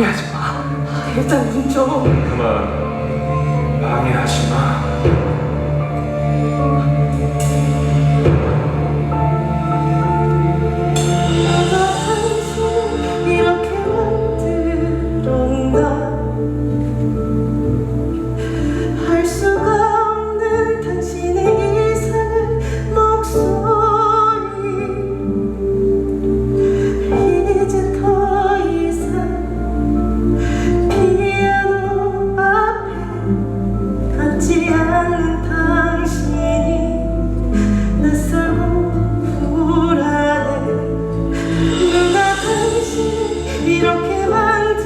방해하지 마. 일단 문 좀. 그만 방해하지 마. 이렇게 만들었나?